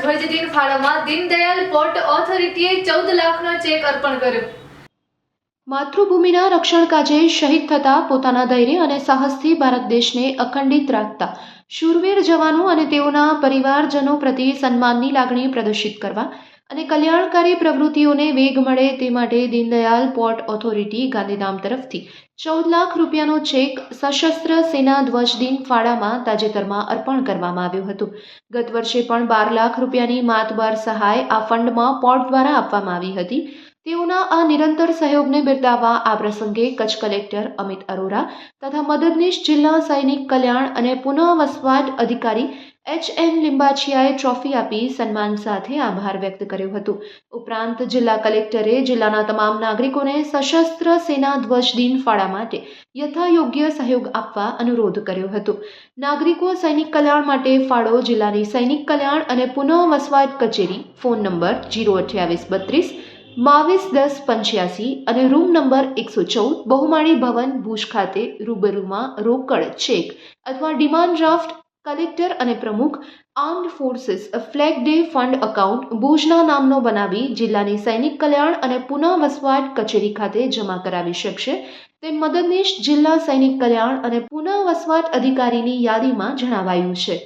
ફાળામાં Deendayal port ઓથોરિટીએ ચૌદ લાખનો check અર્પણ કર્યો. માતૃભૂમિના રક્ષણ કાજે શહીદ થતા પોતાના ધૈર્ય અને સાહસથી ભારત દેશને અખંડિત રાખતા શૂરવીર જવાનો અને તેઓના પરિવારજનો પ્રત્યે સન્માનની લાગણી પ્રદર્શિત કરવા અને કલ્યાણકારી પ્રવૃત્તિઓને વેગ મળે તે માટે દીનદયાલ પોર્ટ ઓથોરિટી ગાંધીધામ તરફથી ચૌદ લાખ રૂપિયાનો ચેક સશસ્ત્ર સેના ધ્વજ દિન ફાળામાં તાજેતરમાં અર્પણ કરવામાં આવ્યું હતું. ગત વર્ષે પણ બાર લાખ રૂપિયાની માતબાર સહાય આ ફંડમાં પોર્ટ દ્વારા આપવામાં આવી હતી. તેઓના આ નિરંતર સહયોગને બિરદાવવા આ પ્રસંગે કચ્છ કલેક્ટર અમિત અરોરા તથા મદદનીશ જિલ્લા સૈનિક કલ્યાણ અને પુનઃ વસવાટ અધિકારી એચ એન લિંબાચિયાએ ટ્રોફી આપી સન્માન સાથે આભાર વ્યક્ત કર્યો હતો. ઉપરાંત જિલ્લા કલેક્ટરે જિલ્લાના તમામ નાગરિકોને સશસ્ત્ર સેના ધ્વજ દિન ફાળા માટે યથાયોગ્ય સહયોગ આપવા અનુરોધ કર્યો હતો. નાગરિકો સૈનિક કલ્યાણ માટે ફાળો જિલ્લાની સૈનિક કલ્યાણ અને પુનઃ વસવાટ કચેરી, ફોન નંબર જીરો અઠ્યાવીસ બત્રીસ, બાવીસ દસ પંચ્યાસી અને રૂમ નંબર એકસો ચૌદ, બહુમાળી ભવન ભુજ ખાતે રૂબરૂમાં રોકડ ચેક અથવા ડિમાન્ડ ડ્રાફ્ટ કલેક્ટર અને પ્રમુખ armed forces flag day fund account ભુજના નામનો બનાવી જિલ્લાની સૈનિક કલ્યાણ અને પુનઃ વસવાટ કચેરી ખાતે જમા કરાવી શકશે. તેમ મદદનીશ જિલ્લા સૈનિક કલ્યાણ અને પુનઃ વસવાટ અધિકારીની યાદીમાં જણાવાયું છે.